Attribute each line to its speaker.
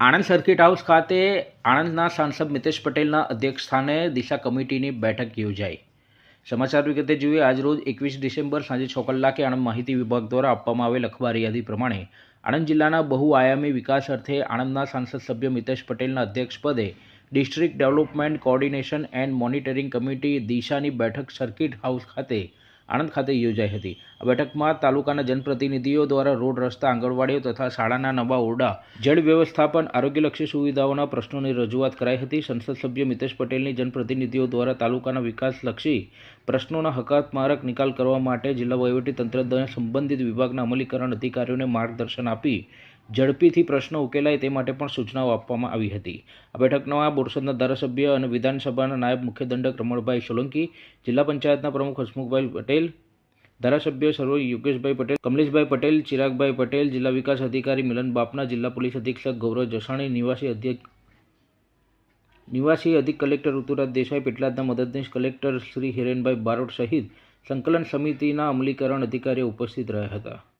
Speaker 1: Anand circuit house ખાતે આણંદના સાંસદ મિતેશ પટેલના અધ્યક્ષસ્થાને દિશા કમિટીની બેઠક યોજાઈ. સમાચાર વિગતે જોઈએ આજરોજ એકવીસ ડિસેમ્બર સાંજે છ કલાકે આણંદ માહિતી વિભાગ દ્વારા આપવામાં આવેલ અખબારી યાદી પ્રમાણે આણંદ જિલ્લાના બહુઆયામી વિકાસ અર્થે આણંદના સાંસદ સભ્ય મિતેશ પટેલના અધ્યક્ષપદે district development coordination and monitoring committee દિશાની બેઠક સર્કિટ હાઉસ ખાતે આણંદ ખાતે યોજાઈ હતી. આ બેઠકમાં તાલુકાના જનપ્રતિનિધિઓ દ્વારા રોડ રસ્તા, આંગણવાડીઓ તથા શાળાના નવા ઓરડા, જળ વ્યવસ્થાપન, આરોગ્યલક્ષી સુવિધાઓના પ્રશ્નોની રજૂઆત કરાઈ હતી. સંસદ સભ્ય મિતેશ પટેલની જનપ્રતિનિધિઓ દ્વારા તાલુકાના વિકાસલક્ષી પ્રશ્નોના હકારાત્મક નિકાલ કરવા માટે જિલ્લા વહીવટીતંત્ર દ્વારા સંબંધિત વિભાગના અમલીકરણ અધિકારીઓને માર્ગદર્શન આપી ઝડપીથી પ્રશ્નો ઉકેલાય તે માટે પણ સૂચનાઓ આપવામાં આવી હતી. આ બેઠકમાં બોરસદના ધારાસભ્ય અને વિધાનસભાના નાયબ મુખ્ય દંડક રમણભાઈ સોલંકી, જિલ્લા પંચાયતના પ્રમુખ હસમુખભાઈ પટેલ, ધારાસભ્ય સર્વ યોગેશભાઈ પટેલ, કમલેશભાઈ પટેલ, ચિરાગભાઈ પટેલ, જિલ્લા વિકાસ અધિકારી મિલન બાપના, જિલ્લા પોલીસ અધિક્ષક ગૌરવ જસાણી, નિવાસી અધ્યક્ષ, નિવાસી અધિક કલેક્ટર ઋતુરાજ દેસાઈ, પેટલાદના મદદનીશ કલેક્ટર શ્રી હિરેનભાઈ બારોટ સહિત સંકલન સમિતિના અમલીકરણ અધિકારીઓ ઉપસ્થિત રહ્યા હતા.